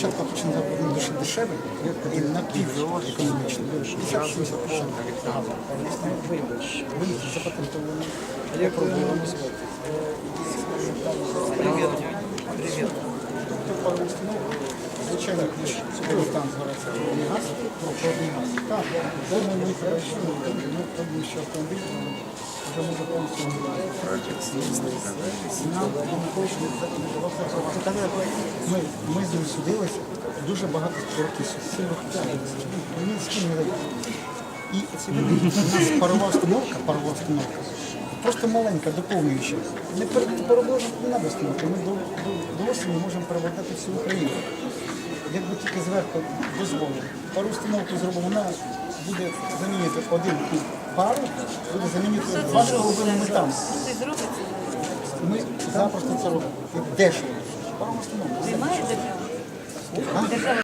спочатку почне бути дуже дешевий і напівекономічний. 50-60 Виїзд запатентований. Я. Привет. Пару установок. Звичайно. Коли там згорається газ, ну, газ. Так, дома ми перейшли, ну, тому що автомобіль хоче ми, з ним судилися дуже багато років, дає. І нас парова установка, парова установка, просто маленька, доповнююча. Не пер- паровозна не треба установка, ми до осені можемо перевертати всю Україну. Якби тільки зверху дозволили. Пару установку зробимо, вона буде замінити один куб пару, буде замінити два що половиною ми там. Ми запросто це робимо. Дешево. Пару установку. Немає держави?